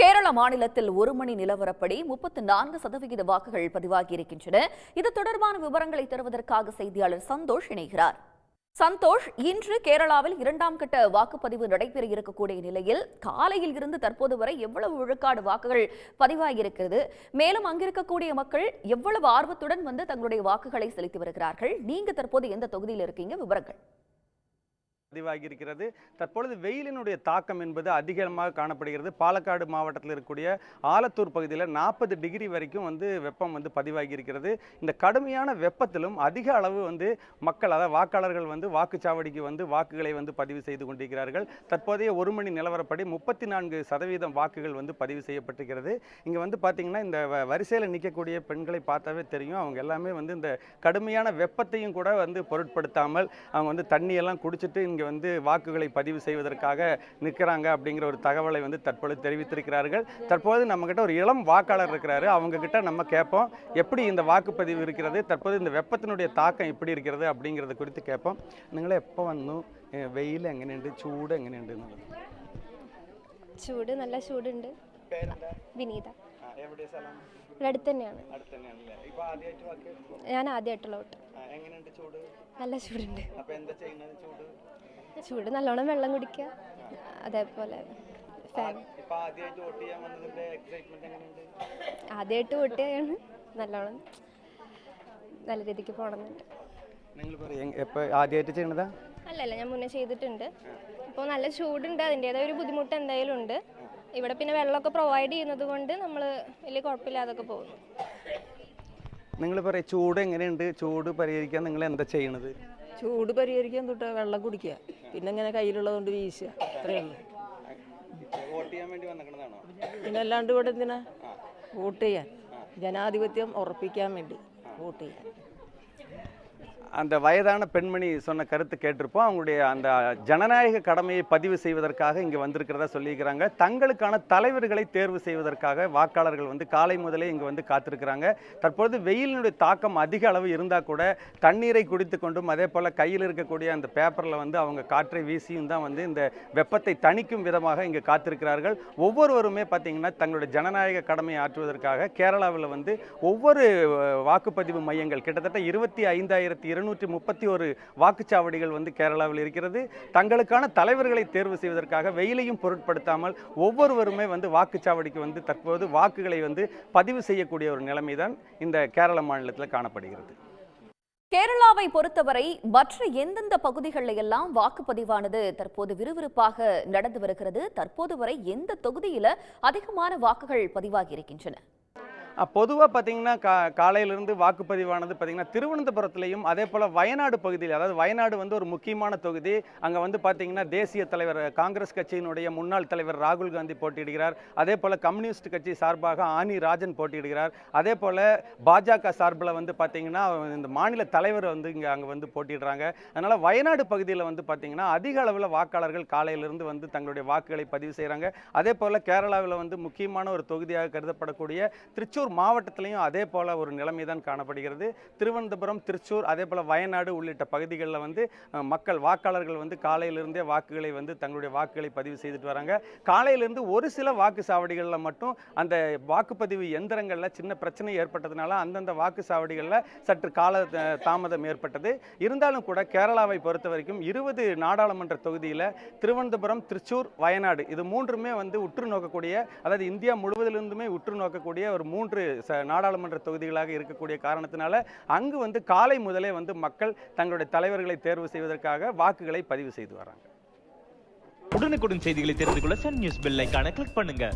கேரள மாநிலத்தில் ஒரு மணி நிலவரப்படி முப்பத்து நான்கு சதவிகித வாக்குகள் பதிவாகியிருக்கின்றன. இது தொடர்பான விவரங்களை தருவதற்காக செய்தியாளர் சந்தோஷ் இணைகிறார். சந்தோஷ் இன்று கேரளாவில் இரண்டாம் கட்ட வாக்குப்பதிவு நடைபெற இருக்கக்கூடிய நிலையில் காலையில் இருந்து தற்போது வரை எவ்வளவு விழுக்காடு வாக்குகள் பதிவாகியிருக்கிறது? மேலும் அங்கிருக்கக்கூடிய மக்கள் எவ்வளவு ஆர்வத்துடன் வந்து தங்களுடைய வாக்குகளை செலுத்தி வருகிறார்கள்? நீங்க தற்போது எந்த தொகுதியில் இருக்கீங்க? விவரங்கள். பதிவாகி இருக்கிறது தற்பொழுது வெயிலினுடைய தாக்கம் என்பது அதிகமாக காணப்படுகிறது. பாலக்காடு மாவட்டத்தில் இருக்கக்கூடிய ஆலத்தூர் பகுதியில் நாற்பது டிகிரி வரைக்கும் வந்து வெப்பம் வந்து பதிவாகி இருக்கிறது இந்த கடுமையான வெப்பத்திலும் அதிக அளவு வந்து மக்கள் அதாவது வாக்காளர்கள் வந்து வாக்குச்சாவடிக்கு வந்து வாக்குகளை வந்து பதிவு செய்து கொண்டிருக்கிறார்கள். தற்போதைய ஒரு மணி நிலவரப்படி முப்பத்தி நான்கு சதவீதம் வாக்குகள் வந்து பதிவு செய்யப்பட்டிருக்கிறது. இங்கே வந்து பார்த்தீங்கன்னா இந்த வ- வரிசையில் நிற்கக்கூடிய பெண்களை பார்த்தாவே தெரியும். அவங்க எல்லாமே வந்து இந்த கடுமையான வெப்பத்தையும் கூட வந்து பொருட்படுத்தாமல் அவங்க வந்து தண்ணியெல்லாம் குடிச்சிட்டு இங்கே வந்து வாக்குகளை பதிவு செய்வதற்காக நிற்கிறாங்க அப்படிங்கிற ஒரு தகவலை வந்து தற்பொழுது தெரிவித்திருக்கிறார்கள் தற்போது நம்மக்கிட்ட ஒரு இளம் வாக்காளர் இருக்கிறாரு அவங்க கிட்ட நம்ம கேட்போம் எப்படி இந்த வாக்குப்பதிவு இருக்கிறது தற்போது இந்த வெப்பத்தினுடைய താക്കം எப்படி இருக்கிறது அப்படிங்கிறத குறித்து കേൾപ്പം നിങ്ങൾ എപ്പോൾ വന്നു ഏഹ് വെയിൽ എങ്ങനെയുണ്ട് ചൂട് എങ്ങനെയുണ്ട് എന്നുള്ളത് ചൂട് നല്ല ചൂടുണ്ട് വിനീത എവിടെ സ്ഥലം ഇവിടെ അടുത്ത് തന്നെയാണ് അടുത്ത് തന്നെയാണല്ലേ ഇപ്പോൾ ആദ്യമായിട്ട് വാക്ക് ഞാൻ ആദ്യമായിട്ടുള്ള വോട്ട് എങ്ങനെയുണ്ട് ചൂട് നല്ല ചൂടുണ്ട് അപ്പോൾ എന്താ ചെയ്യുന്നത് ചൂട് നല്ലോണം വെള്ളം കുടിക്കുക. അതേപോലെ ഫാൻ. ആദ്യമായിട്ട് വോട്ട് ചെയ്യാണ്. നല്ലോണം നല്ല രീതിക്ക് പോകണമെന്നുണ്ട് ആദ്യമായിട്ട് ചെയ്യണതാ? അല്ലല്ല ഞാൻ മുന്നേ ചെയ്തിട്ടുണ്ട്. ഇപ്പോൾ നല്ല ചൂടുണ്ട് അതിന്റെതായ ഒരു ബുദ്ധിമുട്ട് എന്തായാലും ഉണ്ട്. ഇവിടെ പിന്നെ വെള്ളമൊക്കെ പ്രൊവൈഡ് ചെയ്യുന്നത് കൊണ്ട് നമ്മൾ വലിയ കുഴപ്പമില്ലാതൊക്കെ പോകുന്നു. നിങ്ങൾ പറയും ചൂട് എങ്ങനെയുണ്ട്? ചൂട് പരിഹരിക്കാൻ നിങ്ങൾ എന്താ ചെയ്യണത്? ചൂട് പരിഹരിക്കാൻ തൊട്ട് വെള്ളം കുടിക്കുക. പിന്നെ ഇങ്ങനെ കയ്യിലുള്ളതുകൊണ്ട് വീശുക. അത്രയേ ഉള്ളൂ. വോട്ട് ചെയ്യാൻ വേണ്ടി പിന്നെ അല്ലാണ്ട് ഇവിടെ എന്തിനാ? വോട്ട് ചെയ്യാൻ. ജനാധിപത്യം ഉറപ്പിക്കാൻ വേണ്ടി വോട്ട് ചെയ്യാൻ. அந்த வயதான பெண்மணி சொன்ன கருத்து கேட்டிருப்போம். அவங்களுடைய அந்த ஜனநாயக கடமையை பதிவு செய்வதற்காக இங்கே வந்திருக்கிறதா சொல்லியிருக்கிறாங்க. தங்களுக்கான தலைவர்களை தேர்வு செய்வதற்காக வாக்காளர்கள் வந்து காலை முதலே இங்கே வந்து காத்திருக்கிறாங்க. தற்பொழுது வெயிலினுடைய தாக்கம் அதிக அளவு இருந்தால் கூட தண்ணீரை குடித்து கொண்டும் அதே போல் கையில் இருக்கக்கூடிய அந்த பேப்பரில் வந்து அவங்க காற்றை வீசியும் தான் வந்து இந்த வெப்பத்தை தணிக்கும் விதமாக இங்கே காத்திருக்கிறார்கள். ஒவ்வொருவருமே பார்த்தீங்கன்னா தங்களுடைய ஜனநாயக கடமையை ஆற்றுவதற்காக கேரளாவில் வந்து ஒவ்வொரு வாக்குப்பதிவு மையங்கள் கிட்டத்தட்ட இருபத்தி ஐந்தாயிரத்தி இருநூற்றி முப்பத்தி ஒரு வாக்குச்சாவடிகள் வந்து கேரளாவில் இருக்கிறது. தங்களுக்கான தலைவர்களை தேர்வு செய்வதற்காக வெயிலையும் பொருட்படுத்தாமல் ஒவ்வொருவருமே வந்து வாக்குச்சாவடிக்கு வந்து தற்போது வாக்குகளை வந்து பதிவு செய்யக்கூடிய ஒரு நிலைமை தான் இந்த கேரள மாநிலத்தில் காணப்படுகிறது. கேரளாவை பொறுத்தவரை மற்ற எந்தெந்த பகுதிகளில் எல்லாம் வாக்குப்பதிவானது தற்போது விறுவிறுப்பாக நடந்து வருகிறது? தற்போது வரை எந்த தொகுதியில அதிகமான வாக்குகள் பதிவாகி இருக்கின்றன? பொதுவாக பார்த்தீங்கன்னா கா காலையிலிருந்து வாக்குப்பதிவானது பார்த்தீங்கன்னா திருவனந்தபுரத்துலையும் அதே போல் வயநாடு பகுதியில் அதாவது வயநாடு வந்து ஒரு முக்கியமான தொகுதி. அங்கே வந்து பார்த்தீங்கன்னா தேசிய தலைவர் காங்கிரஸ் கட்சியினுடைய முன்னாள் தலைவர் ராகுல் காந்தி போட்டியிடுகிறார். அதே போல் கம்யூனிஸ்ட் கட்சி சார்பாக ஆனி ராஜன் போட்டியிடுகிறார். அதே போல் பாஜக சார்பில் வந்து பார்த்தீங்கன்னா இந்த மாநில தலைவர் வந்து இங்கே அங்கே வந்து போட்டிடுறாங்க அதனால் வயநாடு பகுதியில் வந்து பார்த்தீங்கன்னா அதிக அளவில் வாக்காளர்கள் காலையிலிருந்து வந்து தங்களுடைய வாக்குகளை பதிவு செய்கிறாங்க அதே போல் கேரளாவில் வந்து முக்கியமான ஒரு தொகுதியாக கருதப்படக்கூடிய திருச்சூர் மாவட்டத்திலையும் அதே போல் ஒரு நிலைமை தான் காணப்படுகிறது. திருவனந்தபுரம் திருச்சூர் அதே போல் வயநாடு உள்ளிட்ட பகுதிகளில் வந்து மக்கள் வாக்காளர்கள் வந்து காலையிலிருந்தே வாக்குகளை வந்து தங்களுடைய வாக்குகளை பதிவு செய்துட்டு வராங்க. காலையிலிருந்து ஒரு சில வாக்கு சாவடிகளில் மட்டும் அந்த வாக்குப்பதிவு எந்திரங்களில் சின்ன பிரச்சனை ஏற்பட்டதுனால அந்தந்த வாக்கு சாவடிகளில் சற்று கால தாமதம் ஏற்பட்டது. இருந்தாலும் கூட கேரளாவை பொறுத்த வரைக்கும் இருபது நாடாளுமன்ற தொகுதியில் திருவனந்தபுரம் திருச்சூர் வயநாடு இது மூன்றுமே வந்து உற்று நோக்கக்கூடிய அதாவது இந்தியா முழுவதிலிருந்துமே உற்று நோக்கக்கூடிய ஒரு மூன்று ச நாடாளுமன்ற தொகுதிகளாக இருக்கக்கூடிய காரணத்தினால அங்கு வந்து காலை முதலே வந்து மக்கள் தங்களுடைய தலைவர்களை தேர்வு செய்வதற்காக வாக்குகளை பதிவு செய்து வராங்க உடனுக்குடன் செய்திகளை தெரிந்து கொள்ள சன் நியூஸ் பெல் ஐக்கான கிளிக் பண்ணுங்க.